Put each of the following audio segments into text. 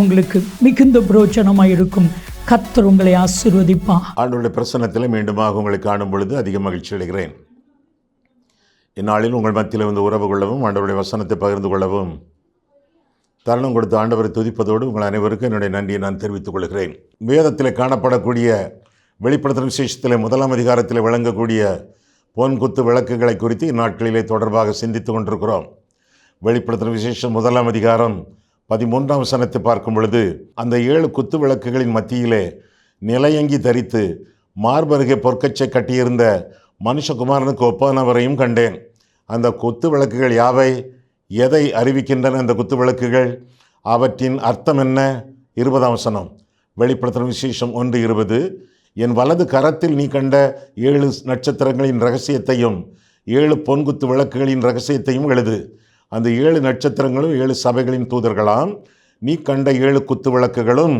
உங்களுக்கு மிகுந்த பிரோஜனமாக இருக்கும் கத்தர் உங்களை ஆசீர்வதிப்பா ஆண்டோடைய பிரசன்னத்தில் மீண்டுமாக உங்களை காணும் பொழுது அதிக மகிழ்ச்சி அடைகிறேன். இந்நாளில் உங்கள் மத்தியில் வந்து உறவு கொள்ளவும் ஆண்டவருடைய வசனத்தை பகிர்ந்து கொள்ளவும் தருணம் கொடுத்த ஆண்டவரை துதிப்பதோடு உங்கள் அனைவருக்கும் என்னுடைய நன்றியை நான் தெரிவித்துக் கொள்கிறேன். வேதத்தில் காணப்படக்கூடிய வெளிப்படுத்தும் விசேஷத்தில் முதலாம் அதிகாரத்தில் விளங்கக்கூடிய போன்குத்து விளக்குகளை குறித்து இந்நாட்களிலே தொடர்பாக சிந்தித்து கொண்டிருக்கிறோம். வெளிப்படுத்தும் விசேஷம் முதலாம் அதிகாரம் பதிமூன்றாம் சனத்தை பார்க்கும் பொழுது அந்த ஏழு குத்து விளக்குகளின் மத்தியிலே நிலையங்கி தரித்து மார்பருகே பொற்கச்சை கட்டியிருந்த மனுஷகுமாரனுக்கு ஒப்பானவரையும் கண்டேன். அந்த குத்து விளக்குகள் யாவை? எதை அறிவிக்கின்றன அந்த குத்து விளக்குகள்? அவற்றின் அர்த்தம் என்ன? இருபதாம் சனம் வெளிப்படுத்தும் விசேஷம் ஒன்று இருபது. என் வலது கரத்தில் நீ கண்ட ஏழு நட்சத்திரங்களின் ரகசியத்தையும் ஏழு பொன்குத்து விளக்குகளின் ரகசியத்தையும் எழுது. அந்த ஏழு நட்சத்திரங்களும் ஏழு சபைகளின் தூதர்களாம். நீ கண்ட ஏழு குத்து விளக்குகளும்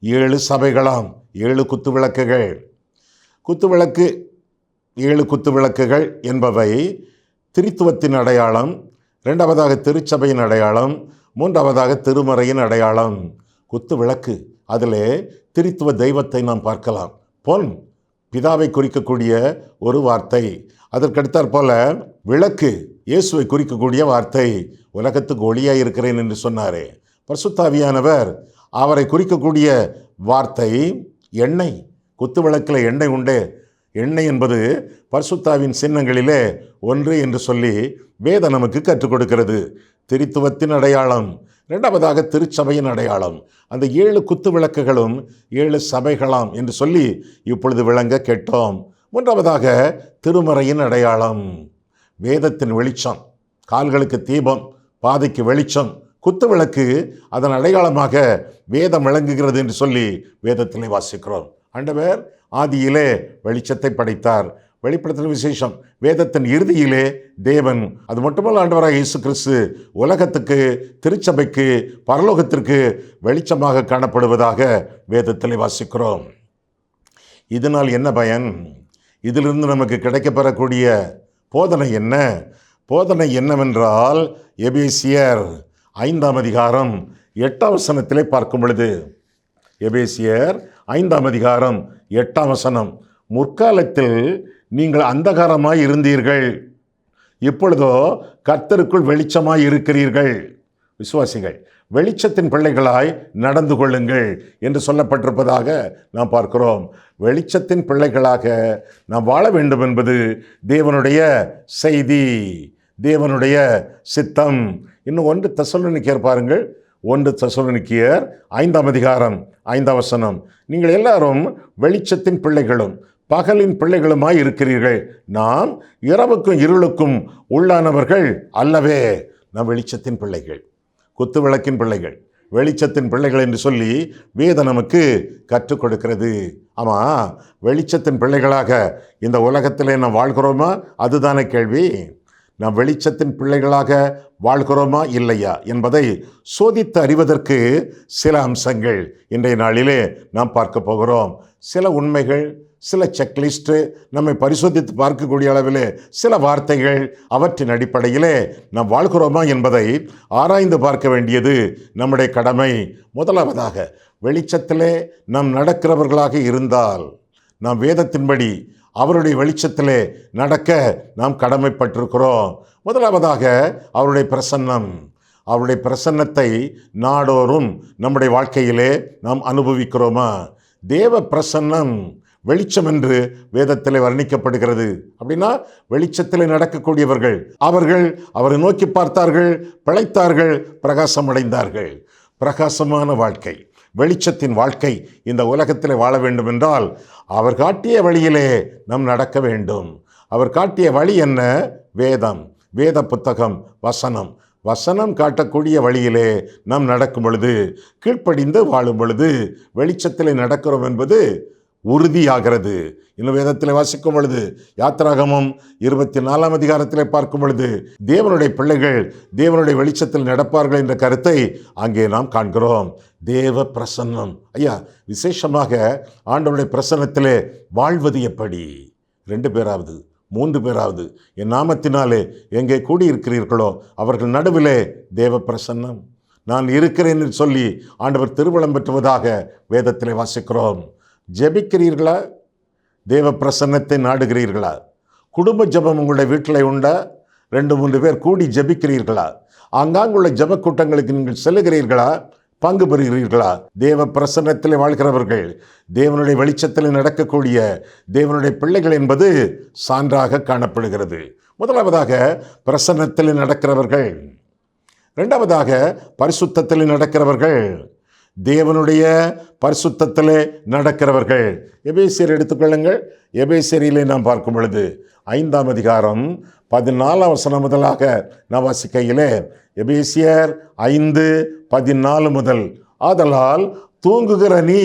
ஏழு சபைகளாம். ஏழு குத்து விளக்குகள். குத்து விளக்கு ஏழு குத்து விளக்குகள் என்பவை திரித்துவத்தின் அடையாளம் இரண்டாவதாக திருச்சபையின் அடையாளம் மூன்றாவதாக திருமறையின் அடையாளம். குத்து விளக்கு அதிலே திரித்துவ தெய்வத்தை நாம் பார்க்கலாம். பொன். பிதாவை குறிக்கக்கூடிய ஒரு வார்த்தை. அதற்கடுத்தாற் போல விளக்கு இயேசுவை குறிக்கக்கூடிய வார்த்தை. உலகத்துக்கு ஒளியாக இருக்கிறேன் என்று சொன்னாரே. பர்சுத்தாவியானவர் அவரை குறிக்கக்கூடிய வார்த்தை எண்ணெய். குத்து விளக்கில் எண்ணெய் உண்டு. எண்ணெய் என்பது பர்சுத்தாவின் சின்னங்களிலே ஒன்று என்று சொல்லி வேதம் நமக்கு கற்றுக் கொடுக்கிறது. திரித்துவத்தின் அடையாளம். இரண்டாவதாக திருச்சபையின் அடையாளம். அந்த ஏழு குத்து விளக்குகளும் ஏழு சபைகளாம் என்று சொல்லி இப்பொழுது விளங்க கேட்டோம். மூன்றாவதாக திருமறையின் அடையாளம். வேதத்தின் வெளிச்சம் கால்களுக்கு தீபம் பாதைக்கு வெளிச்சம் குத்து விளக்கு அதன் அடையாளமாக வேதம் விளங்குகிறது என்று சொல்லி வேதத்திலே வாசிக்கிறோம். ஆண்டவர் ஆதியிலே வெளிச்சத்தை படைத்தார். வெளிப்படுத்தின விசேஷம். வேதத்தின் இறுதியிலே தேவன் அது மட்டுமல்ல ஆண்டவராக இயேசு கிறிஸ்து உலகத்துக்கு திருச்சபைக்கு பரலோகத்திற்கு வெளிச்சமாக காணப்படுவதாக வேதத்தில் வாசிக்கிறோம். இதனால் என்ன பயன்? இதிலிருந்து நமக்கு கிடைக்கப்பெறக்கூடிய போதனை என்ன? போதனை என்னவென்றால் எபேசியர் ஐந்தாம் அதிகாரம் எட்டாம் வசனத்திலே பார்க்கும் பொழுது எபேசியர் ஐந்தாம் அதிகாரம் எட்டாம் வசனம் முற்காலத்தில் நீங்கள் அந்தகாரமாய் இருந்தீர்கள். இப்பொழுதோ கர்த்தருக்குள் வெளிச்சமாய் இருக்கிறீர்கள். விசுவாசிகள் வெளிச்சத்தின் பிள்ளைகளாய் நடந்து கொள்ளுங்கள் என்று சொல்லப்பட்டிருப்பதாக நாம் பார்க்கிறோம். வெளிச்சத்தின் பிள்ளைகளாக நாம் வாழ வேண்டும் என்பது தேவனுடைய செய்தி தேவனுடைய சித்தம். இன்னும் ஒன்று தசோலனிக்கியர் பாருங்கள். ஒன்று தசோலனிக்கியர் ஐந்தாம் அதிகாரம் ஐந்தாம் வசனம். நீங்கள் எல்லாரும் வெளிச்சத்தின் பிள்ளைகளும் பகலின் பிள்ளைகளுமாய் இருக்கிறீர்கள். நாம் இரவுக்கும் இருளுக்கும் உள்ளானவர்கள் அல்லவே. நாம் வெளிச்சத்தின் பிள்ளைகள் குத்து விளக்கின் பிள்ளைகள் வெளிச்சத்தின் பிள்ளைகள் என்று சொல்லி வேதம் நமக்கு கற்றுக் கொடுக்கிறது. ஆமாம் வெளிச்சத்தின் பிள்ளைகளாக இந்த உலகத்திலே நாம் வாழ்கிறோமா? அதுதானே கேள்வி. நாம் வெளிச்சத்தின் பிள்ளைகளாக வாழ்கிறோமா இல்லையா என்பதை சோதித்து அறிவதற்கு சில அம்சங்கள் இன்றைய நாளிலே நாம் பார்க்க போகிறோம். சில உண்மைகள் சில செக்லிஸ்ட்டு நம்மை பரிசோதித்து பார்க்கக்கூடிய அளவிலே சில வார்த்தைகள் அவற்றின் அடிப்படையிலே நாம் வாழ்கிறோமா என்பதை ஆராய்ந்து பார்க்க வேண்டியது நம்முடைய கடமை. முதலாவதாக வெளிச்சத்திலே நாம் நடக்கிறவர்களாக இருந்தால் நாம் வேதத்தின்படி அவருடைய வெளிச்சத்திலே நடக்க நாம் கடமைப்பட்டிருக்கிறோம். முதலாவதாக அவருடைய பிரசன்னம். அவருடைய பிரசன்னத்தை நாடோறும் நம்முடைய வாழ்க்கையிலே நாம் அனுபவிக்கிறோமா? தேவ பிரசன்னம். வெளிச்சம் என்று வேதத்தில் வர்ணிக்கப்படுகிறது. அப்படின்னா வெளிச்சத்தில் நடக்கக்கூடியவர்கள் அவர்கள் அவரை நோக்கி பார்த்தார்கள் பிழைத்தார்கள் பிரகாசம் அடைந்தார்கள் பிரகாசமான வாழ்க்கை. வெளிச்சத்தின் வாழ்க்கை இந்த உலகத்தில் வாழ வேண்டும் என்றால் அவர் காட்டிய வழியிலே நாம் நடக்க வேண்டும். அவர் காட்டிய வழி என்ன? வேதம். வேத புத்தகம் வசனம். வசனம் காட்டக்கூடிய வழியிலே நாம் நடக்கும் பொழுது கீழ்ப்படிந்து வாழும் பொழுது வெளிச்சத்தில் நடக்கிறோம் என்பது உறுதியாகிறது. இன்னும் வேதத்தில் வாசிக்கும் பொழுது யாத்திராகமும் இருபத்தி நாலாம் அதிகாரத்தில் பார்க்கும் பொழுது தேவனுடைய பிள்ளைகள் தேவனுடைய வெளிச்சத்தில் நடப்பார்கள் என்ற கருத்தை அங்கே நாம் காண்கிறோம். தேவ பிரசன்னம். ஐயா விசேஷமாக ஆண்டவனுடைய பிரசன்னத்திலே வாழ்வது எப்படி? ரெண்டு பேராவது மூன்று பேராவது என் நாமத்தினாலே எங்கே கூடியிருக்கிறீர்களோ அவர்கள் நடுவிலே தேவ பிரசன்னம். நான் இருக்கிறேன் என்று சொல்லி ஆண்டவர் திருவளம் பெற்றுவதாக வேதத்திலே வாசிக்கிறோம். ஜெபிக்கிறீர்களா? தேவ பிரசன்னத்தை நாடுகிறீர்களா? குடும்ப ஜெபம் உங்களுடைய வீட்டில் உண்டா? ரெண்டு மூன்று பேர் கூடி ஜெபிக்கிறீர்களா? ஆங்காங்குள்ள ஜெப கூட்டங்களுக்கு நீங்கள் செல்லுகிறீர்களா? பங்கு பெறுகிறீர்களா? தேவ பிரசன்னத்தில் வாழ்கிறவர்கள் தேவனுடைய வெளிச்சத்தில் நடக்கக்கூடிய தேவனுடைய பிள்ளைகள் என்பது சான்றாக காணப்படுகிறது. முதலாவதாக பிரசன்னத்தில் நடக்கிறவர்கள். ரெண்டாவதாக பரிசுத்தத்தில் நடக்கிறவர்கள். தேவனுடைய பரிசுத்தத்தில் நடக்கிறவர்கள். எபேசியர் எடுத்துக்கொள்ளுங்கள். எபேசியரிலே நாம் பார்க்கும் பொழுது ஐந்தாம் அதிகாரம் பதினாலாம் வசனம் முதலாக நான் வாசிக்கையிலே எபேசியர் ஐந்து பதினாலு முதல் ஆதலால் தூங்குகிற நீ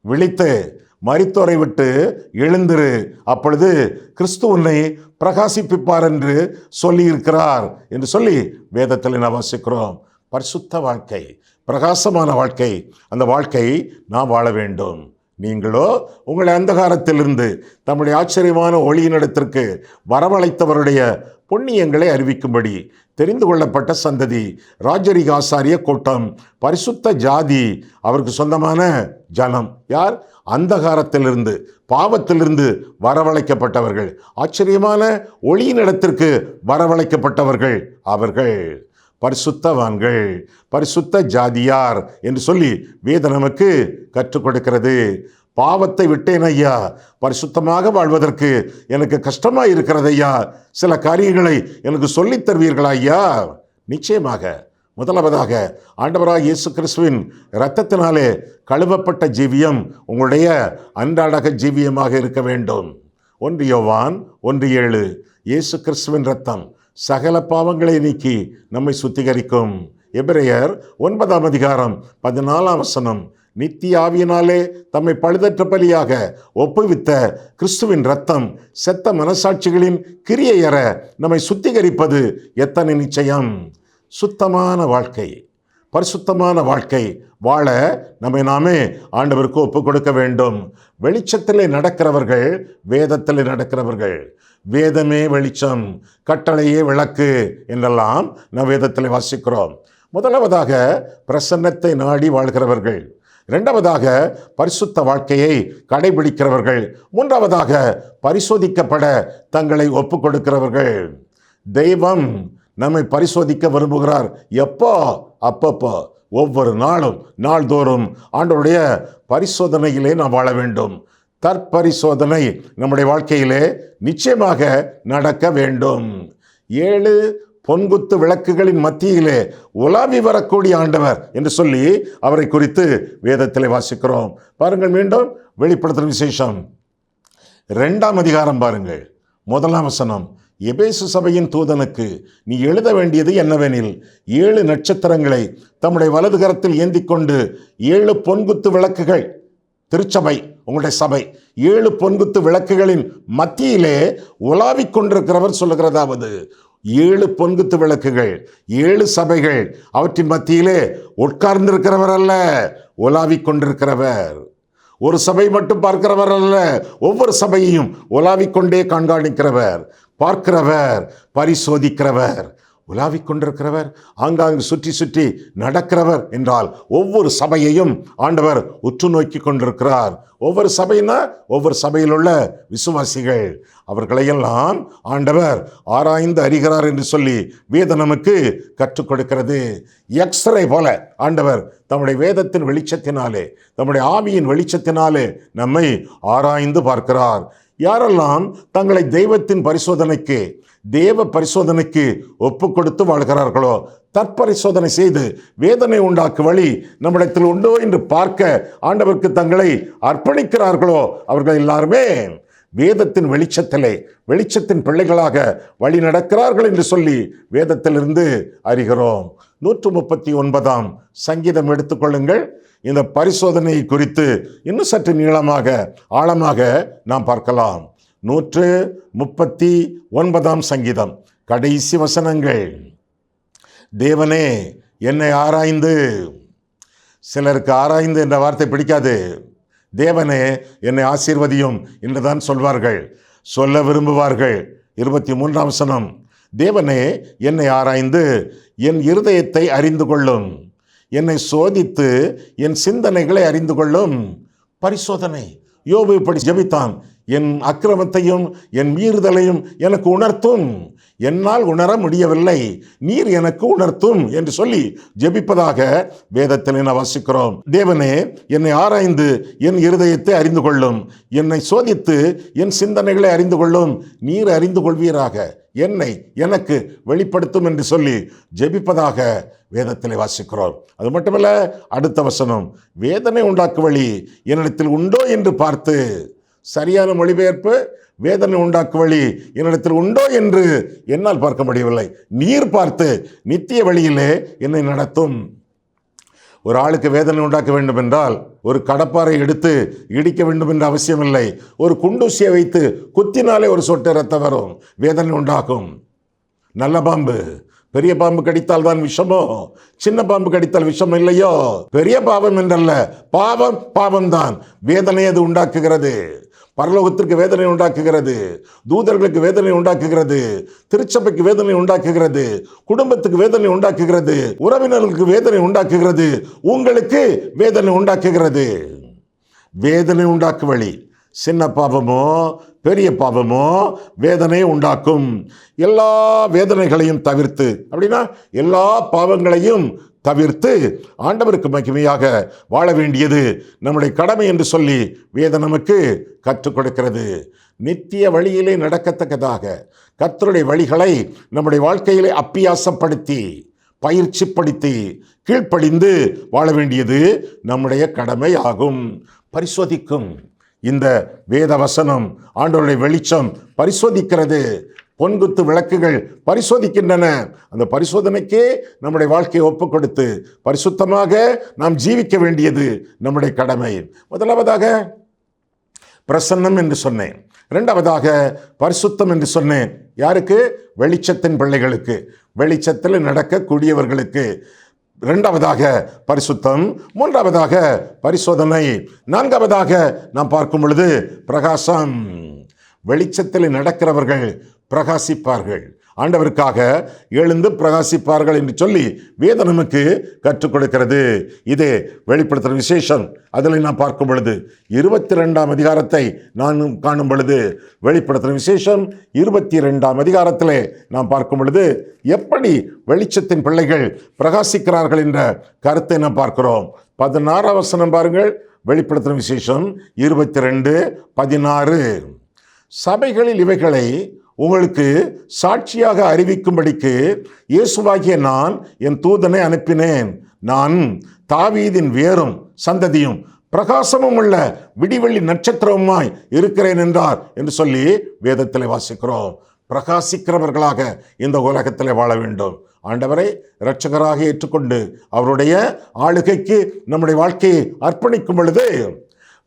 விழித்து மரித்தோரை விட்டு எழுந்திரு. அப்பொழுது கிறிஸ்து உன்னை பிரகாசிப்பிப்பார் என்று சொல்லியிருக்கிறார். என்று சொல்லி வேதத்தில் நாம் வாசிக்கிறோம். பரிசுத்த வாழ்க்கை. பிரகாசமான வாழ்க்கை. அந்த வாழ்க்கை நாம் வாழ வேண்டும். நீங்களோ உங்களை அந்தகாரத்திலிருந்து தம்முடைய ஆச்சரியமான ஒளியினிடத்திற்கு வரவழைத்தவருடைய புண்ணியங்களை அறிவிக்கும்படி தெரிந்து கொள்ளப்பட்ட சந்ததி ராஜரிக ஆசாரிய கூட்டம் பரிசுத்த ஜாதி அவருக்கு சொந்தமான ஜனம். யார்? அந்தகாரத்திலிருந்து பாவத்திலிருந்து வரவழைக்கப்பட்டவர்கள். ஆச்சரியமான ஒளியினிடத்திற்கு வரவழைக்கப்பட்டவர்கள் அவர்கள். பரிசுத்தவான்கள் பரிசுத்த ஜாதியார் என்று சொல்லி வேத நமக்கு கற்றுக் கொடுக்கிறது. பாவத்தை விட்டேன் ஐயா. பரிசுத்தமாக வாழ்வதற்கு எனக்கு கஷ்டமா இருக்கிறது ஐயா. சில காரியங்களை எனக்கு சொல்லித் தருவீர்களா ஐயா? நிச்சயமாக. முதலாவதாக ஆண்டவராக இயேசு கிறிஸ்துவின் இரத்தத்தினாலே கழுவப்பட்ட ஜீவியம் உங்களுடைய அன்றாடக ஜீவியமாக இருக்க வேண்டும். ஒன்று யோவான் ஒன்று ஏழு. இயேசு கிறிஸ்துவின் ரத்தம் சகல பாவங்களை நீக்கி நம்மை சுத்திகரிக்கும். எபிரேயர் ஒன்பதாம் அதிகாரம் பதினாலாம் வசனம். நித்திய ஆவியினாலே தம்மை பழுதற்ற பலியாக ஒப்புவித்த கிறிஸ்துவின் ரத்தம் செத்த மனசாட்சிகளின் கிரியையற நம்மை சுத்திகரிப்பது எத்தனை நிச்சயம்? சுத்தமான வாழ்க்கை. பரிசுத்தமான வாழ்க்கை. வாழ நம்மை நாமே ஆண்டவருக்கு ஒப்பு கொடுக்க வேண்டும். வெளிச்சத்திலே நடக்கிறவர்கள் வேதத்திலே நடக்கிறவர்கள். வேதமே வெளிச்சம் கட்டளையே விளக்கு என்றெல்லாம் நாம் வேதத்தில் வாசிக்கிறோம். முதலாவதாக பிரசன்னத்தை நாடி வாழ்கிறவர்கள். இரண்டாவதாக பரிசுத்த வாழ்க்கையை கடைபிடிக்கிறவர்கள். மூன்றாவதாக பரிசோதிக்கப்பட தங்களை ஒப்பு கொடுக்கிறவர்கள் தெய்வம் நம்மை பரிசோதிக்க விரும்புகிறார். எப்போ? அப்பப்போ. ஒவ்வொரு நாளும் நாள்தோறும் ஆண்டவருடைய பரிசோதனையிலே நாம் வாழ வேண்டும். தற்பரிசோதனை நம்முடைய வாழ்க்கையிலே நிச்சயமாக நடக்க வேண்டும். ஏழு பொன்குத்து விளக்குகளின் மத்தியிலே உலாவி வரக்கூடிய ஆண்டவர் என்று சொல்லி அவரை குறித்து வேதத்திலே வாசிக்கிறோம். பாருங்கள் மீண்டும் வெளிப்படுத்தும் விசேஷம். ரெண்டாம் அதிகாரம் பாருங்கள். முதலாம் வசனம். எபேசு சபையின் தூதனுக்கு நீ எழுத வேண்டியது என்னவெனில் ஏழு நட்சத்திரங்களை தம்முடைய வலது கரத்தில் ஏந்திக் கொண்டு ஏழு பொன்குத்து விளக்குகள் திருச்சபை உங்களுடைய சபை. ஏழு பொன்குத்து விளக்குகளின் மத்தியிலே உலாவிக் கொண்டிருக்கிறவர் சொல்லுகிறதாவது. ஏழு பொன்குத்து விளக்குகள் ஏழு சபைகள் அவற்றின் மத்தியிலே உட்கார்ந்திருக்கிறவர் அல்ல உலாவிக் கொண்டிருக்கிறவர். ஒரு சபை மட்டும் பார்க்கிறவர் அல்ல ஒவ்வொரு சபையையும் உலாவிக் கொண்டே கண்காணிக்கிறவர் பார்க்கிறவர் பரிசோதிக்கிறவர். உலாவிக் கொண்டிருக்கிறவர் ஆங்காங்கு சுற்றி சுற்றி நடக்கிறவர் என்றால் ஒவ்வொரு சபையையும் ஆண்டவர் உற்று நோக்கி கொண்டிருக்கிறார். ஒவ்வொரு சபைனா ஒவ்வொரு சபையில் உள்ள விசுவாசிகள். அவர்களையெல்லாம் ஆண்டவர் ஆராய்ந்து அறிகிறார் என்று சொல்லி வேதம் நமக்கு கற்றுக் கொடுக்கிறது. எக்ஸ்ரே போல ஆண்டவர் தம்முடைய வேதத்தின் வெளிச்சத்தினாலே தம்முடைய ஆவியின் வெளிச்சத்தினாலே நம்மை ஆராய்ந்து பார்க்கிறார். யாரெல்லாம் தங்களை தெய்வத்தின் பரிசோதனைக்கு தேவ பரிசோதனைக்கு ஒப்பு கொடுத்து வாழ்கிறார்களோ தற்பரிசோதனை செய்து வேதனை உண்டாக்கு வழி நம்மிடத்தில் உண்டோ என்று பார்க்க ஆண்டவருக்கு தங்களை அர்ப்பணிக்கிறார்களோ அவர்கள் எல்லாருமே வேதத்தின் வெளிச்சத்திலே வெளிச்சத்தின் பிள்ளைகளாக வழி நடக்கிறார்கள் என்று சொல்லி வேதத்திலிருந்து அறிகிறோம். நூற்று முப்பத்தி ஒன்பதாம் சங்கீதம் எடுத்துக்கொள்ளுங்கள். இந்த பரிசோதனை குறித்து இன்னும் சற்று நீளமாக ஆழமாக நாம் பார்க்கலாம். நூற்று முப்பத்தி ஒன்பதாம் சங்கீதம். கடைசி வசனங்கள். தேவனே என்னை ஆராய்ந்து. சிலருக்கு ஆராய்ந்து என்ற வார்த்தை பிடிக்காது. தேவனே என்னை ஆசீர்வதியும் என்றுதான் சொல்வார்கள். சொல்ல விரும்புவார்கள். இருபத்தி மூன்றாம் சனம் தேவனே என்னை ஆராய்ந்து என் இருதயத்தை அறிந்து கொள்ளும். என்னை சோதித்து என் சிந்தனைகளை அறிந்து கொள்ளும். பரிசோதனை. யோபு இப்படி ஜெபித்தான். என் அக்கிரமத்தையும் என் மீறுதலையும் எனக்கு உணர்த்தும். என்னால் உணர முடியவில்லை. நீர் எனக்கு உணர்த்தும் என்று சொல்லி ஜெபிப்பதாக வேதத்தில் என வாசிக்கிறோம். தேவனே என்னை ஆராய்ந்து என் இருதயத்தை அறிந்து கொள்ளும். என்னை சோதித்து என் சிந்தனைகளை அறிந்து கொள்ளும். நீர் அறிந்து கொள்வீராக. என்னை எனக்கு வெளிப்படுத்தும் என்று சொல்லி ஜெபிப்பதாக வேதத்திலே வாசிக்கிறோம். அது மட்டுமல்ல அடுத்த வசனம் வேதனை உண்டாக்கு வழி என்னிடத்தில் உண்டோ என்று பார்த்து சரியான மொழிபெயர்ப்பு வேதனை உண்டாக்கு வழி என்னிடத்தில் உண்டோ என்று என்னால் பார்க்க முடியவில்லை. நீர் பார்த்து நித்திய வழியிலே என்னை நடத்தும். ஒரு ஆளுக்கு வேதனை உண்டாக்க வேண்டும் என்றால் ஒரு கடப்பாரை எடுத்து இடிக்க வேண்டும் என்ற அவசியமில்லை. ஒரு குண்டூசியை வைத்து குத்தினாலே ஒரு சொட்டு ரத்தம் வரும். வேதனை உண்டாகும் நல்ல பாம்பு. பெரிய பாம்பு கடித்தால் தான் விஷமோ? சின்ன பாம்பு கடித்தால் விஷம் இல்லையோ? பெரிய பாவம் என்றல்ல பாவம் தான் வேதனை அது உண்டாக்குகிறது. பரலோகத்திற்கு வேதனை உண்டாக்குகிறது. தூதர்களுக்கு வேதனை உண்டாக்குகிறது. திருச்சபைக்கு வேதனை உண்டாக்குகிறது. குடும்பத்துக்கு வேதனை உண்டாக்குகிறது. உறவினர்களுக்கு வேதனை உண்டாக்குகிறது. உங்களுக்கு வேதனை உண்டாக்குகிறது. வேதனை உண்டாக்கு வழி. சின்ன பாவமோ பெரிய பாவமோ வேதனையை உண்டாக்கும். எல்லா வேதனைகளையும் தவிர்த்து அப்படின்னா எல்லா பாவங்களையும் தவிர்த்து ஆண்டவருக்கு மகிமையாக வாழ வேண்டியது நம்முடைய கடமை என்று சொல்லி வேதம் நமக்கு கற்றுக் கொடுக்கிறது. நித்திய வழியிலே நடக்கத்தக்கதாக கத்தருடைய வழிகளை நம்முடைய வாழ்க்கையிலே அப்பியாசப்படுத்தி பயிற்சிப்படுத்தி கீழ்ப்படிந்து வாழ வேண்டியது நம்முடைய கடமை ஆகும் பரிசோதிக்கும். இந்த வேத வசனம் ஆண்டவருடைய வெளிச்சம் பரிசோதிக்கிறது. பொன்குத்து விளக்குகள் பரிசோதிக்கின்றன. அந்த பரிசோதனைக்கே நம்முடைய வாழ்க்கையை ஒப்புக் கொடுத்து பரிசுத்தமாக நாம் ஜீவிக்க வேண்டியது நம்முடைய கடமை. முதலாவதாக பிரசன்னம் என்று சொன்னேன். இரண்டாவதாக பரிசுத்தம் என்று சொன்னேன். யாருக்கு? வெளிச்சத்தின் பிள்ளைகளுக்கு. வெளிச்சத்தில் நடக்கக்கூடியவர்களுக்கு. இரண்டாவதாக பரிசுத்தம். மூன்றாவதாக பரிசோதனை. நான்காவதாக நாம் பார்க்கும் பொழுது பிரகாசம். வெளிச்சத்தில் நடக்கிறவர்கள் பிரகாசிப்பார்கள். ஆண்டவருக்காக எழுந்து பிரகாசிப்பார்கள் என்று சொல்லி வேதம் நமக்கு கற்றுக் கொடுக்கிறது. இதே வெளிப்படுத்துகிற விசேஷம். அதில் நான் பார்க்கும் பொழுது இருபத்தி ரெண்டாம் அதிகாரத்தை நான் காணும் பொழுது வெளிப்படுத்துகிற விசேஷம் இருபத்தி ரெண்டாம் அதிகாரத்தில் நாம் பார்க்கும் பொழுது எப்படி வெளிச்சத்தின் பிள்ளைகள் பிரகாசிக்கிறார்கள் என்ற கருத்தை நாம் பார்க்கிறோம். பதினாறாம் வசனம் பாருங்கள். வெளிப்படுத்துகிற விசேஷம் இருபத்தி ரெண்டு பதினாறு. சபைகளில் இவைகளை உங்களுக்கு சாட்சியாக அறிவிக்கும்படிக்கு இயேசுவாகிய நான் என் தூதனை அனுப்பினேன். நான் தாவீதின் வேரும் சந்ததியும் பிரகாசமும் உள்ள விடிவெள்ளி நட்சத்திரமுமாய் இருக்கிறேன் என்றார் என்று சொல்லி வேதத்தில் வாசிக்கிறோம். பிரகாசிக்கிறவர்களாக இந்த உலகத்தில் வாழ வேண்டும். ஆண்டவரை இரட்சகராக ஏற்றுக்கொண்டு அவருடைய ஆளுகைக்கு நம்முடைய வாழ்க்கையை அர்ப்பணிக்கும் பொழுது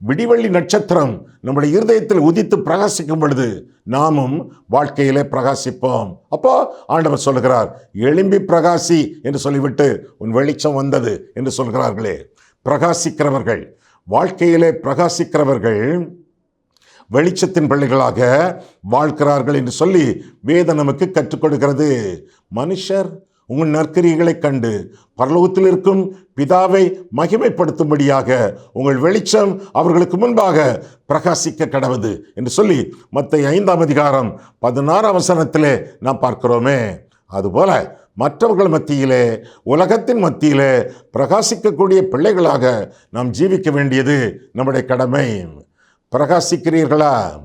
விடிவெள்ளி நட்சத்திரம் நம்முடைய இருதயத்தில் உதித்து பிரகாசிக்கும் பொழுது நாமும் வாழ்க்கையிலே பிரகாசிப்போம். அப்போ ஆண்டவர் சொல்லுகிறார் எழும்பி பிரகாசி என்று சொல்லிவிட்டு உன் வெளிச்சம் வந்தது என்று சொல்கிறார்களே. பிரகாசிக்கிறவர்கள் வாழ்க்கையிலே பிரகாசிக்கிறவர்கள் வெளிச்சத்தின் பிள்ளைகளாக வாழ்கிறார்கள் என்று சொல்லி வேதம் நமக்கு கற்றுக் கொடுக்கிறது. மனுஷர் உங்கள் நற்கரியங்களைக் கண்டு பரலோகத்தில் இருக்கும் பிதாவை மகிமைப்படுத்தும்படியாக உங்கள் வெளிச்சம் அவர்களுக்கு முன்பாக பிரகாசிக்க கடவுது என்று சொல்லி மற்ற ஐந்தாம் அதிகாரம் பதினாறாம் வசனத்திலே நாம் பார்க்கிறோமே. அதுபோல மற்றவர்கள் மத்தியிலே உலகத்தின் மத்தியிலே பிரகாசிக்கக்கூடிய பிள்ளைகளாக நாம் ஜீவிக்க வேண்டியது நம்முடைய கடமை. பிரகாசிக்கிறீர்களா?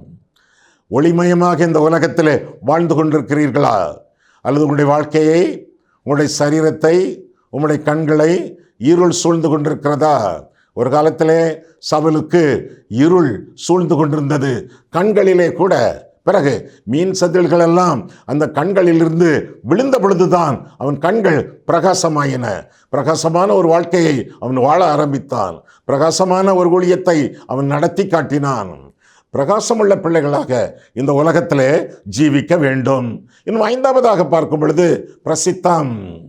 ஒளிமயமாக இந்த உலகத்தில் வாழ்ந்து கொண்டிருக்கிறீர்களா? அல்லது உங்களுடைய வாழ்க்கையை உங்களுடைய சரீரத்தை உங்களுடைய கண்களை இருள் சூழ்ந்து கொண்டிருக்கிறதா? ஒரு காலத்திலே சவலுக்கு இருள் சூழ்ந்து கொண்டிருந்தது. கண்களிலே கூட. பிறகு மீன் சதில்கள் எல்லாம் அந்த கண்களிலிருந்து விழுந்த பொழுதுதான் அவன் கண்கள் பிரகாசமாயின. பிரகாசமான ஒரு வாழ்க்கையை அவன் வாழ ஆரம்பித்தான். பிரகாசமான ஒரு ஊழியத்தை அவன் நடத்தி காட்டினான். பிரகாசமுள்ள பிள்ளைகளாக இந்த உலகத்திலே ஜீவிக்க வேண்டும். இன்னும் ஐந்தாவதாக பார்க்கும் பொழுது பிரசித்தம்.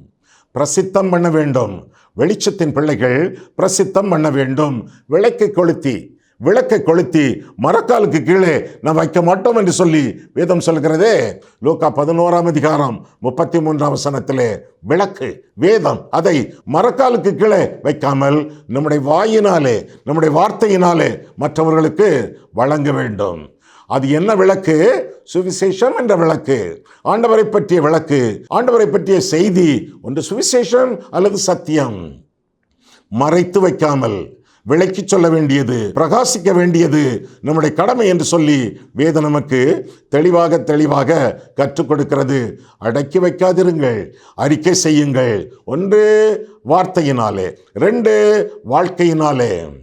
பிரசித்தம் பண்ண வேண்டும். வெளிச்சத்தின் பிள்ளைகள் பிரசித்தம் பண்ண வேண்டும். விளக்கை கொளுத்தி விளக்கை கொளுத்தி மரக்காலுக்கு கீழே நாம் வைக்க மாட்டோம் என்று சொல்லி வேதம் சொல்கிறதே லோக்கா பதினோராம் அதிகாரம் முப்பத்தி மூன்றாம் வசனத்திலே விளக்கு வேதம் அதை மரக்காலுக்கு கீழே வைக்காமல் நம்முடைய வாயினாலே நம்முடைய வார்த்தையினாலே மற்றவர்களுக்கு வழங்க வேண்டும். அது என்ன விளக்கு? சுவிசேஷம் என்ற விளக்கு. ஆண்டவரை பற்றிய விளக்கு ஆண்டவரை பற்றிய செய்தி ஒன்று சுவிசேஷம் அல்லது சத்தியம். மறைத்து வைக்காமல் விளக்கி சொல்ல வேண்டியது பிரகாசிக்க வேண்டியது நம்முடைய கடமை என்று சொல்லி வேத நமக்கு தெளிவாக தெளிவாக கற்றுக் கொடுக்கிறது. அடக்கி வைக்காதிருங்கள் அறிக்கை செய்யுங்கள். ஒன்று வார்த்தையினாலே. ரெண்டு வாழ்க்கையினாலே.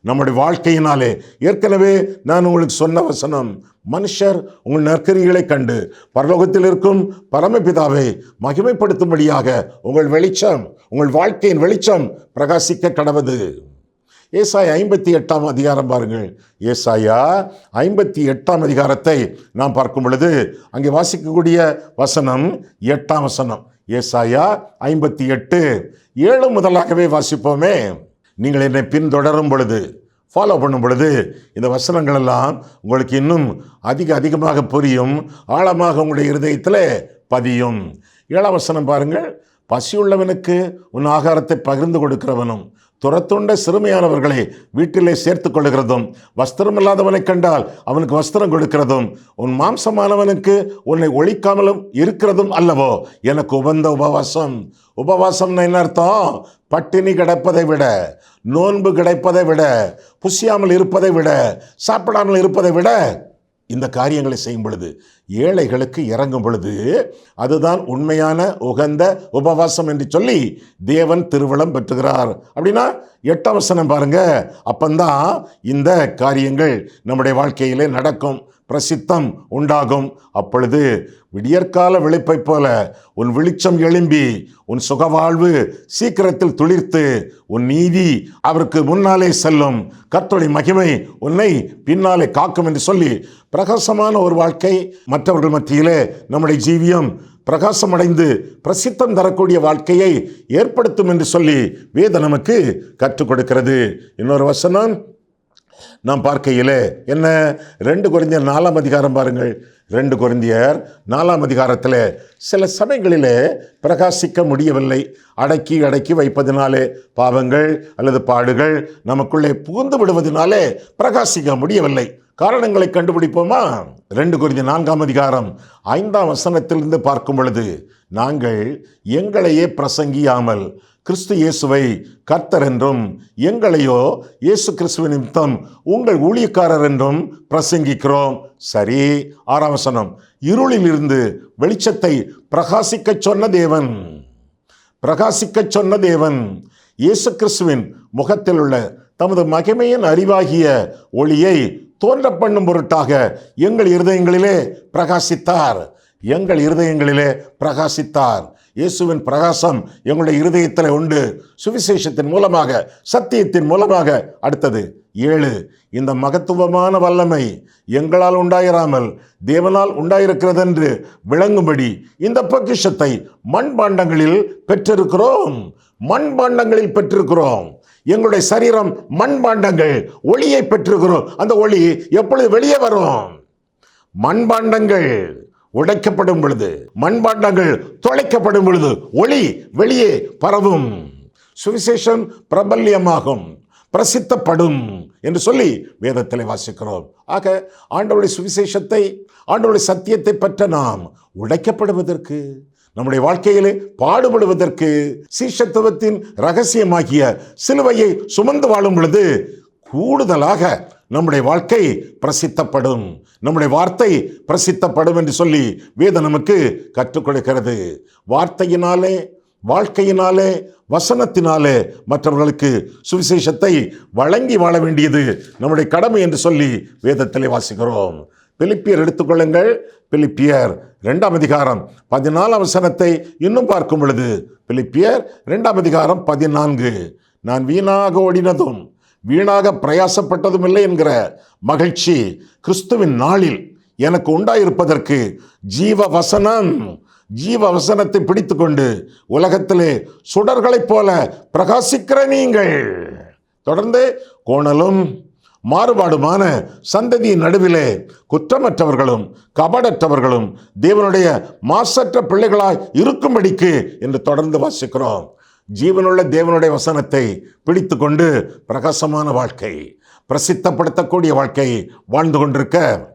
நம்முடைய வாழ்க்கையினாலே. ஏற்கனவே நான் உங்களுக்கு சொன்ன வசனம் மனுஷர் உங்கள் நற்கரிகளை கண்டு பரலோகத்தில் இருக்கும் பரமபிதாவை மகிமைப்படுத்தும்படியாக உங்கள் வெளிச்சம் உங்கள் வாழ்க்கையின் வெளிச்சம் பிரகாசிக்க கடவது. ஏசாய் ஐம்பத்தி எட்டாம் அதிகாரம் பாருங்கள். ஏசாயா ஐம்பத்தி எட்டாம் அதிகாரத்தை நாம் பார்க்கும் பொழுது அங்கே வாசிக்கக்கூடிய வசனம் எட்டாம் வசனம். ஏசாயா ஐம்பத்தி எட்டு ஏழு முதலாகவே வாசிப்போமே. நீங்கள் என்னை பின்தொடரும் பொழுது ஃபாலோ பண்ணும் பொழுது இந்த வசனங்கள் எல்லாம் உங்களுக்கு இன்னும் அதிக அதிகமாக புரியும் ஆழமாக உங்களுடைய இருதயத்தில் பதியும். ஏழாம் வசனம் பாருங்கள் பசியுள்ளவனுக்கு உன் ஆகாரத்தை பகிர்ந்து கொடுக்கிறவனும் துரத்துண்ட சிறுமையானவர்களை வீட்டிலே சேர்த்து கொள்ளுகிறதும் வஸ்திரமில்லாதவனை கண்டால் அவனுக்கு வஸ்திரம் கொடுக்கிறதும் உன் மாம்சமானவனுக்கு உன்னை ஒழிக்காமலும் இருக்கிறதும் அல்லவோ? எனக்கு உபந்த உபவாசம். உபவாசம்னா என்ன அர்த்தம்? பட்டினி கிடப்பதை விட நோன்பு கிடைப்பதை விட புசியாமல் இருப்பதை விட சாப்பிடாமல் இருப்பதை விட இந்த காரியங்களை செய்யும் பொழுது ஏழைகளுக்கு இறங்கும் பொழுது அதுதான் உண்மையான உகந்த உபவாசம் என்று சொல்லி தேவன் திருவிழம் பெற்றுகிறார். அப்படின்னா எட்டாம் வசனம் பாருங்க. அப்பந்தான் இந்த காரியங்கள் நம்முடைய வாழ்க்கையிலே நடக்கும். பிரசித்தம் உண்டாகும். அப்பொழுது விடியற்கால விழிப்பைப் போல உன் வெளிச்சம் எழும்பி உன் சுகவாழ்வு சீக்கிரத்தில் துளிர்த்து உன் நீதி அவருக்கு முன்னாலே செல்லும். கத்தொழி மகிமை உன்னை பின்னாலே காக்கும் என்று சொல்லி பிரகாசமான ஒரு வாழ்க்கை மற்றவர்கள் மத்தியிலே நம்முடைய ஜீவியம் பிரகாசமடைந்து பிரசித்தம் தரக்கூடிய வாழ்க்கையை ஏற்படுத்தும் என்று சொல்லி வேத நமக்கு கற்றுக் கொடுக்கிறது. இன்னொரு வசனம் நாம் பார்க்கையிலே என்ன? ரெண்டு குறைந்தர் நாலாம் அதிகாரம் பாருங்கள். ரெண்டு குறைந்தியர் நாலாம் அதிகாரத்தில் சில சமயங்களிலே பிரகாசிக்க முடியவில்லை. அடக்கி அடக்கி வைப்பதினாலே பாவங்கள் அல்லது பாடுகள் நமக்குள்ளே புகுந்து விடுவதனாலே பிரகாசிக்க முடியவில்லை. காரணங்களை கண்டுபிடிப்போமா? ரெண்டு குறைந்த நான்காம் அதிகாரம் ஐந்தாம் வசனத்திலிருந்து பார்க்கும் பொழுது நாங்கள் எங்களையே பிரசங்கியாமல் கிறிஸ்து இயேசுவை கர்த்தர் என்றும் எங்களையோ இயேசு கிறிஸ்துவ நிமித்தம் உங்கள் ஊழியக்காரர் என்றும் பிரசங்கிக்கிறோம். சரி ஆறாம் வசனம். வெளிச்சத்தை பிரகாசிக்கச் சொன்ன தேவன் பிரகாசிக்கச் சொன்ன தேவன் இயேசு கிறிஸ்துவின் முகத்தில் உள்ள தமது மகிமையின் அறிவாகிய ஒளியை தோன்ற பண்ணும் பொருட்டாக எங்கள் இருதயங்களிலே பிரகாசித்தார். எங்கள் இருதயங்களிலே பிரகாசித்தார். இயேசுவின் பிரகாசம் எங்களுடைய இருதயத்தில் உண்டு. சுவிசேஷத்தின் மூலமாக சத்தியத்தின் மூலமாக அடுத்தது ஏழு. இந்த மகத்துவமான வல்லமை எங்களால் உண்டாயிராமல் தேவனால் உண்டாயிருக்கிறது என்று விளங்கும்படி இந்த பொக்கிஷத்தை மண்பாண்டங்களில் பெற்றிருக்கிறோம். மண்பாண்டங்களில் பெற்றிருக்கிறோம். எங்களுடைய சரீரம் மண்பாண்டங்கள் ஒளியை பெற்றிருக்கிறோம். அந்த ஒளி எப்பொழுது வெளியே வரும்? மண்பாண்டங்கள். உடைக்கப்படும் பொழுது மண்பாண்டங்கள் தொலைக்கப்படும் பொழுது ஒளி வெளியே பரவும். சுவிசேஷம் பிரபல்யமாகும் பிரசித்தப்படும் என்று சொல்லி வேதத்தில் வாசிக்கிறோம். ஆக ஆண்டவருடைய சுவிசேஷத்தை ஆண்டவருடைய சத்தியத்தை பற்ற நாம் உடைக்கப்படுவதற்கு நம்முடைய வாழ்க்கையிலே பாடுபடுவதற்கு சீஷத்துவத்தின் ரகசியமாகிய சிலுவையை சுமந்து வாழும் பொழுது கூடுதலாக நம்முடைய வாழ்க்கை பிரசித்தப்படும். நம்முடைய வார்த்தை பிரசித்தப்படும் என்று சொல்லி வேதம் நமக்கு கற்றுக் கொடுக்கிறது. வார்த்தையினாலே வாழ்க்கையினாலே வசனத்தினாலே மற்றவர்களுக்கு சுவிசேஷத்தை வழங்கி வாழ வேண்டியது நம்முடைய கடமை என்று சொல்லி வேதத்திலே வாசிக்கிறோம். பிலிப்பியர் எடுத்துக்கொள்ளுங்கள். பிலிப்பியர் ரெண்டாம் அதிகாரம் பதினாலாம் வசனத்தை இன்னும் பார்க்கும் பொழுது பிலிப்பியர் ரெண்டாம் அதிகாரம் பதினான்கு நான் வீணாக ஓடினதும் வீணாக பிரயாசப்பட்டதும் இல்லை என்கிற மகிழ்ச்சி கிறிஸ்துவின் நாளில் எனக்கு உண்டாயிருப்பதற்கு ஜீவ வசனம் ஜீவ வசனத்தை பிடித்துக்கொண்டு உலகத்திலே சுடர்களைப் போல பிரகாசிக்கிற நீங்கள். தொடர்ந்து கோணலும் மாறுபாடுமான சந்ததியின் நடுவிலே குற்றமற்றவர்களும் கபடற்றவர்களும் தேவனுடைய மாசற்ற பிள்ளைகளாய் இருக்கும்படிக்கு என்று தொடர்ந்து வாசிக்கிறோம். ஜீவனுள்ள தேவனுடைய வசனத்தை பிடித்துக்கொண்டு பிரகாசமான வாழ்க்கை பிரசித்தப்படுத்தக்கூடிய வாழ்க்கை வாழ்ந்து கொண்டிருக்க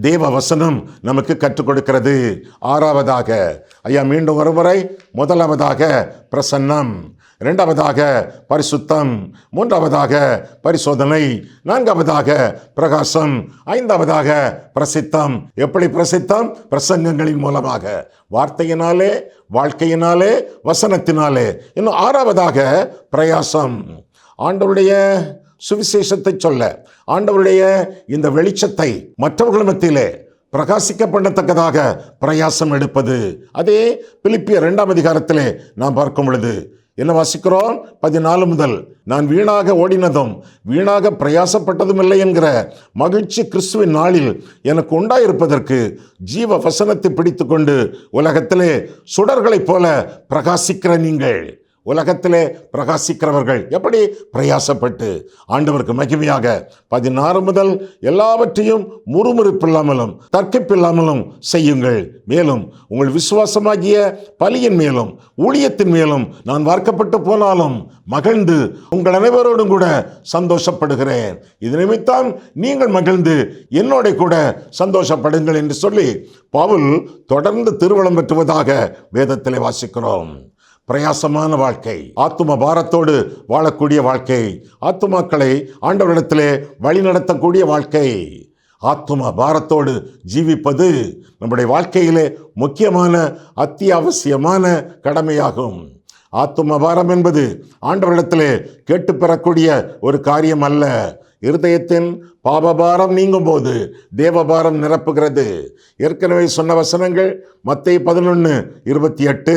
தேவ வசனம் நமக்கு கற்றுக் கொடுக்கிறது. ஆறாவதாக ஐயா மீண்டும் ஒருமுறை முதலாவதாக பிரசன்னம். இரண்டாவதாக பரிசுத்தம் மூன்றாவதாக பரிசோதனை நான்காவதாக பிரகாசம் ஐந்தாவதாக பிரசித்தம். எப்படி பிரசித்தம்? பிரசங்கங்களின் மூலமாக. வார்த்தையினாலே வாழ்க்கையினாலே வசனத்தினாலே. இன்னும் ஆறாவதாக பிரயாசம். ஆண்டவருடைய சுவிசேஷத்தை சொல்ல ஆண்டவருடைய இந்த வெளிச்சத்தை மற்றவர்கள் மத்தியிலே பிரகாசிக்க பண்ணத்தக்கதாக பிரயாசம் எடுப்பது. அதே பிலிப்பிய இரண்டாம் அதிகாரத்திலே நாம் பார்க்கும் பொழுது என்ன வாசிக்கிறோம்? பதினாலு முதல். நான் வீணாக ஓடினதும் வீணாக பிரயாசப்பட்டதும் இல்லை என்கிற மகிழ்ச்சி கிறிஸ்துவின் நாளில் எனக்கு உண்டாயிருப்பதற்கு ஜீவ வசனத்தை பிடித்துக்கொண்டு உலகத்திலே சுடர்களைப் போல பிரகாசிக்கிற நீங்கள். உலகத்திலே பிரகாசிக்கிறவர்கள். எப்படி? பிரயாசப்பட்டு. ஆண்டவருக்கு மகிமையாக. பதினாறு முதல் எல்லாவற்றையும் முறுமுறுப்பில்லாமலும் தர்க்கிப்பில்லாமலும் செய்யுங்கள். மேலும் உங்கள் விசுவாசமாகிய பலியின் மேலும் ஊழியத்தின் மேலும் நான் வார்க்கப்பட்டு போனாலும் மகிழ்ந்து உங்கள் அனைவரோடும் கூட சந்தோஷப்படுகிறேன். இது நிமித்தம் நீங்கள் மகிழ்ந்து என்னோட கூட சந்தோஷப்படுங்கள் என்று சொல்லி பவுல் தொடர்ந்து திருவளம் பெற்றுவதாக வேதத்திலே வாசிக்கிறோம். பிரயாசமான வாழ்க்கை. ஆத்தும பாரத்தோடு வாழக்கூடிய வாழ்க்கை. ஆத்துமாக்களை ஆண்டவரிடத்திலே வழிநடத்தக்கூடிய வாழ்க்கை. ஆத்தும பாரத்தோடு ஜீவிப்பது நம்முடைய வாழ்க்கையிலே முக்கியமான அத்தியாவசியமான கடமையாகும். ஆத்தும பாரம் என்பது ஆண்டவரிடத்திலே கேட்டு பெறக்கூடிய ஒரு காரியம் அல்ல. இருதயத்தின் பாபபாரம் நீங்கும் போது தேவபாரம் நிரப்புகிறது. ஏற்கனவே சொன்ன வசனங்கள் மத்திய பதினொன்று இருபத்தி எட்டு.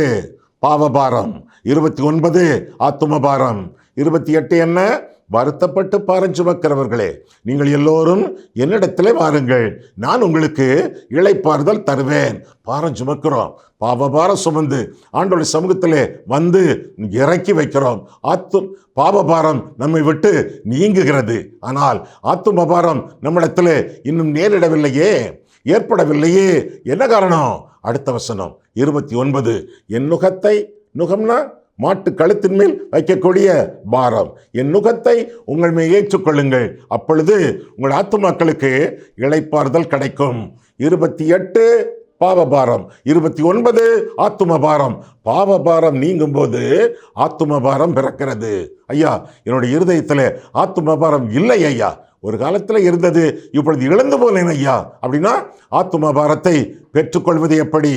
பாவபாரம். இருபத்தி ஒன்பது ஆத்துமபாரம். இருபத்தி எட்டு என்ன? வருத்தப்பட்டு பாரம் சுமக்கிறவர்களே நீங்கள் எல்லோரும் என்னிடத்திலே வாருங்கள். நான் உங்களுக்கு இழைப்பாறுதல் தருவேன். பாரம் சுமக்கிறோம். பாவபாரம் சுமந்து ஆண்டோட சமூகத்திலே வந்து இறக்கி வைக்கிறோம். ஆத்து பாவபாரம் நம்மை விட்டு நீங்குகிறது. ஆனால் ஆத்துமபாரம் நம்மிடத்திலே இன்னும் நேரிடவில்லையே. ஏற்படவில்லையே. என்ன காரணம்? அடுத்த வசனம் இருபத்தி ஒன்பது. என் நுகத்தை நுகம்னா மாட்டு கழுத்தின் மேல் வைக்கக்கூடிய பாரம். என் நுகத்தை உங்கள் மேல் ஏற்றுக்கொள்ளுங்கள். அப்பொழுது உங்கள் ஆத்துமாக்களுக்கு இழைப்பாறுதல் கிடைக்கும். இருபத்தி எட்டு பாவபாரம். இருபத்தி ஒன்பது ஆத்தும பாரம் பாவபாரம் நீங்கும் போது ஆத்தும பாரம் பிறக்கிறது. ஐயா என்னுடைய இருதயத்தில் ஆத்தும பாரம் இல்லை ஐயா. ஒரு காலத்தில் இருந்தது. இப்பொழுது இழந்து போனேன் ஐயா. அப்படின்னா ஆத்தும பாரத்தை பெற்றுக்கொள்வது எப்படி?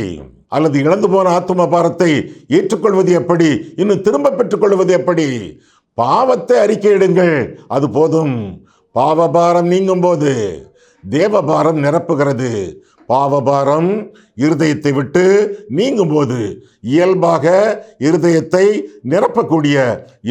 அல்லது இழந்து போன ஆத்தும பாரத்தை ஏற்றுக்கொள்வது எப்படி? இன்னும் திரும்ப பெற்றுக்கொள்வது எப்படி? பாவத்தை அறிக்கையிடுங்கள் அது போதும். பாவபாரம் நீங்கும் போது தேவபாரம் நிரப்புகிறது. பாவபாரம் இருதயத்தை விட்டு நீங்கும்போது இயல்பாக இருதயத்தை நிரப்பக்கூடிய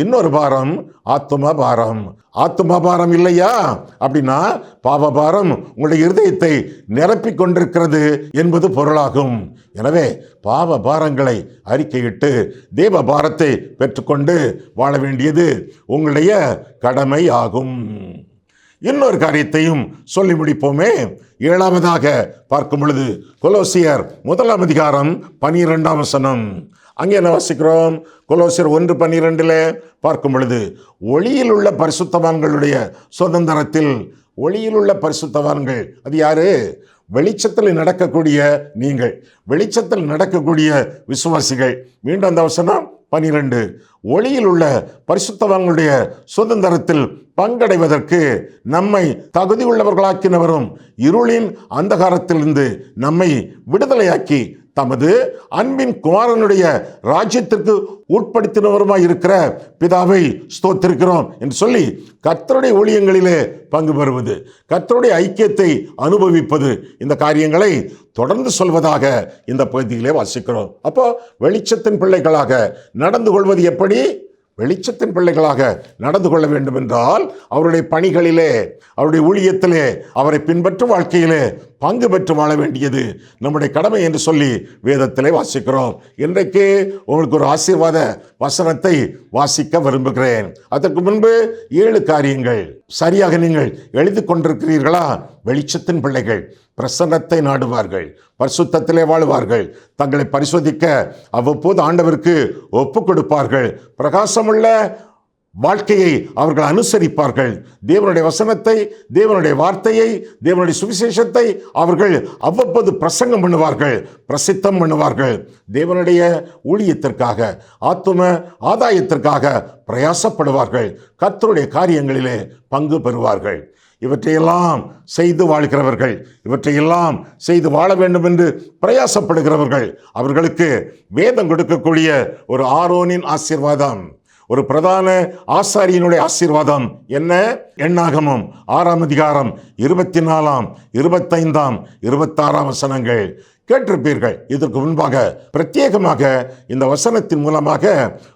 இன்னொரு பாரம் ஆத்ம பாரம் ஆத்மா பாரம் இல்லையா? அப்படின்னா பாவபாரம் உங்களுடைய இருதயத்தை நிரப்பிக் கொண்டிருக்கிறது என்பது பொருளாகும். எனவே பாவ பாரங்களை அறிக்கையிட்டு தேவ பாரத்தை பெற்றுக்கொண்டு வாழ வேண்டியது உங்களுடைய கடமை ஆகும். இன்னொரு காரியத்தையும் சொல்லி முடிப்போமே. ஏழாவதாக பார்க்கும் பொழுது கொலோசியர் முதலாம் அதிகாரம் பனிரெண்டாம் வசனம். அங்கே என்ன வாசிக்கிறோம்? கொலோசியர் ஒன்று பன்னிரெண்டில் பார்க்கும் பொழுது ஒளியில் உள்ள பரிசுத்தவான்களுடைய சுதந்திரத்தில் ஒளியில் உள்ள பரிசுத்தவான்கள் அது யாரு? வெளிச்சத்தில் நடக்கக்கூடிய நீங்கள் வெளிச்சத்தில் நடக்கக்கூடிய விசுவாசிகள். மீண்டும் அந்த வசனம் பனிரெண்டு. ஒளியில் உள்ள பரிசுத்தவங்களுடைய சுதந்திரத்தில் பங்கடைவதற்கு நம்மை தகுதியுள்ளவர்களாக்கினவரும் இருளின் அந்தகாரத்திலிருந்து நம்மை விடுதலையாக்கி தமது அன்பின் குமாரனுடைய ராஜ்யத்திற்கு உட்படுத்தினவருமாய் இருக்கிற பிதாவை ஸ்தோத்திருக்கிறோம் என்று சொல்லி கர்த்தருடைய ஊழியங்களிலே பங்கு பெறுவது கர்த்தருடைய ஐக்கியத்தை அனுபவிப்பது இந்த காரியங்களை தொடர்ந்து சொல்வதாக இந்த பகுதியிலே வாசிக்கிறோம். அப்போ வெளிச்சத்தின் பிள்ளைகளாக நடந்து கொள்வது எப்படி? வெளிச்சத்தின் பிள்ளைகளாக நடந்து கொள்ள வேண்டும் என்றால் அவருடைய பணிகளிலே அவருடைய ஊழியத்திலே அவரை பின்பற்றும் வாழ்க்கையிலே பங்கு பெற்று வாழ வேண்டியது நம்முடைய கடமை என்று சொல்லி வேதத்திலே வாசிக்கிறோம். இன்றைக்கு உங்களுக்கு ஒரு ஆசீர்வாத வசனத்தை வாசிக்க விரும்புகிறேன். அதற்கு முன்பு ஏழு காரியங்கள். சரியாக நீங்கள் எழுதி கொண்டிருக்கிறீர்களா? வெளிச்சத்தின் பிள்ளைகள். பிரசன்னத்தை நாடுவார்கள் பரிசுத்தத்திலே வாழ்வார்கள். தங்களை பரிசோதிக்க அவ்வப்போது ஆண்டவருக்கு ஒப்பு கொடுப்பார்கள். பிரகாசமுள்ள வாழ்க்கையை அவர்கள் அனுசரிப்பார்கள். தேவனுடைய வசனத்தை தேவனுடைய வார்த்தையை தேவனுடைய சுவிசேஷத்தை அவர்கள் அவ்வப்போது பிரசங்கம் பண்ணுவார்கள் பிரசித்தம் பண்ணுவார்கள். தேவனுடைய ஊழியத்திற்காக ஆத்தும ஆதாயத்திற்காக பிரயாசப்படுவார்கள். கத்தருடைய காரியங்களிலே பங்கு பெறுவார்கள். இவற்றையெல்லாம் செய்து வாழ்கிறவர்கள் இவற்றையெல்லாம் செய்து வாழ வேண்டும் என்று பிரயாசப்படுகிறவர்கள் அவர்களுக்கு வேதம் கொடுக்கக்கூடிய ஒரு ஆரோனின் ஆசீர்வாதம் ஒரு பிரதான ஆசாரியனுடைய ஆசீர்வாதம் என்ன? எண்ணாகமம் ஆறாம் அதிகாரம் இருபத்தி நாலாம் இருபத்தைந்தாம் இருபத்தாறாம் வசனங்கள். கேட்டிருப்பீர்கள். இதற்கு முன்பாக பிரத்யேகமாக இந்த வசனத்தின் மூலமாக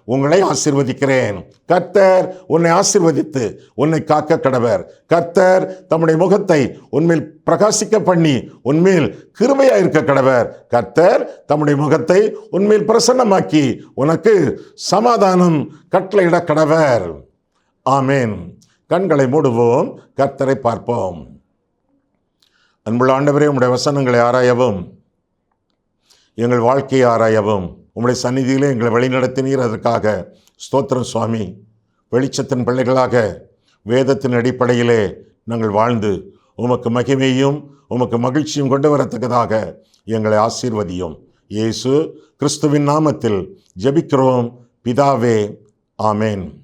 உங்களை ஆசீர்வதிக்கிறேன். கர்த்தர் உன்னை ஆசீர்வதித்து உன்னை காக்க கடவர். கர்த்தர் தம்முடைய முகத்தை உன்மேல் பிரகாசிக்க பண்ணி உன்மேல் கிருமையாக இருக்க கடவர். கர்த்தர் தம்முடைய முகத்தை உன்மேல் பிரசன்னமாக்கி உனக்கு சமாதானம் கட்டளையிட கடவர். ஆமேன். கண்களை மூடுவோம். கர்த்தரை பார்ப்போம். அன்புள்ள ஆண்டவரே உங்களுடைய வசனங்களை ஆராயவும். எங்கள் வாழ்க்கையை ஆராயவும். உம்முடைய சந்நிதியிலே எங்களை வழிநடத்தினீர். அதற்காக ஸ்தோத்திரம் சுவாமி. வெளிச்சத்தின் பிள்ளைகளாக வேதத்தின் அடிப்படையிலே நாங்கள் வாழ்ந்து உமக்கு மகிமையும் உமக்கு மகிழ்ச்சியும் கொண்டு வரத்தக்கதாக எங்களை ஆசீர்வதியும். இயேசு கிறிஸ்துவின் நாமத்தில் ஜெபிக்கிறோம். பிதாவே ஆமேன்.